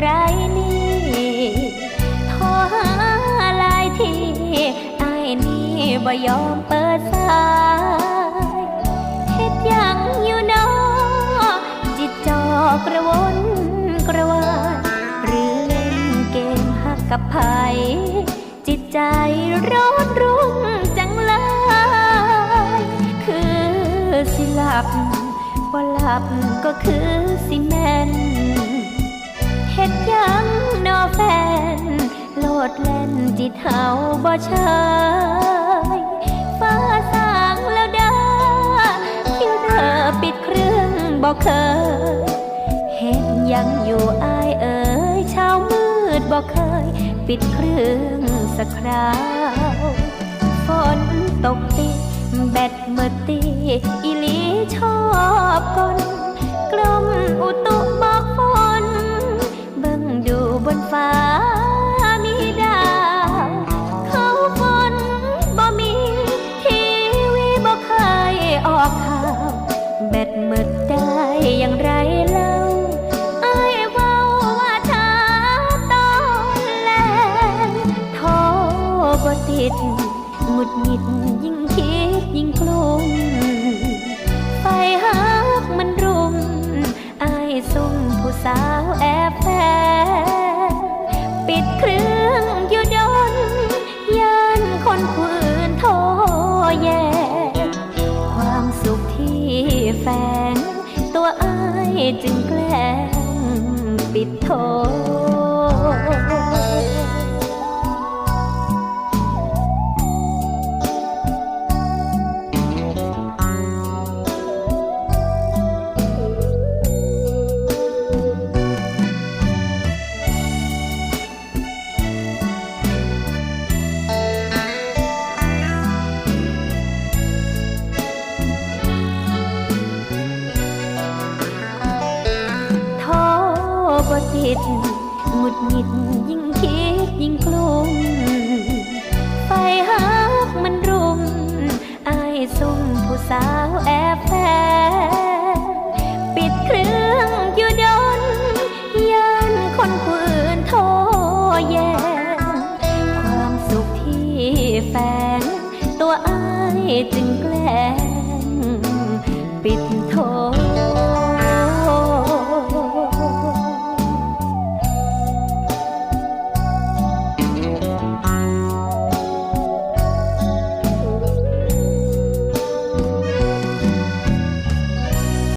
ไรนี่โทรหาหลายทีไอ้นี่บ่ยอมเปิดสายเฮ็ดยังอยู่นอจิตจอกระวนกระวายหรือเล่นเกมหักกับไผจิตใจร้อนรุ่งจังเลยคือสิหลับ บ่หลับก็คือสิแมนเฮ็ดยังนอแฟน โลดเล่นจิตเฮาบ่เชยฟ้าสางแล้วเด้อคิวเธอปิดเครื่องบ่เคยเฮ็ดยังอยู่อายเอ๋ยเช้ามืดบ่เคย ปิดเครื่องสักคราวฝนตกติแบตเมื่อตีอีลี ชอบกลกลมอุตุบอกฝนเบิ่งดูบนฟ้ามีดาว เขาฝนบ่มีทีวีบ่เคยออกข่าวแบตหมืดได้อย่างไรเล่าไอ้ยเว้าว่าถ้าตอนแลโทรบ่ติดหงุดหงิดยิ่งคิดยิ่งกลุ้ม งอยู่ดนย่านคนผู้อื่นโทรแย่ ความสุขที่แฝงตัวอายจึงแกล้งปิดโท บ่ติดหงุดหงิดยิ่งคิดยิ่งกลุ้มไฟหักมันรุมอายซุ่มผู้สาวแอบแฝงปิดเครื่องอยู่ดนย่านคนผู้อื่นโทรแย่งความสุขที่แฝงตัวอายจึงแกล้งปิดโท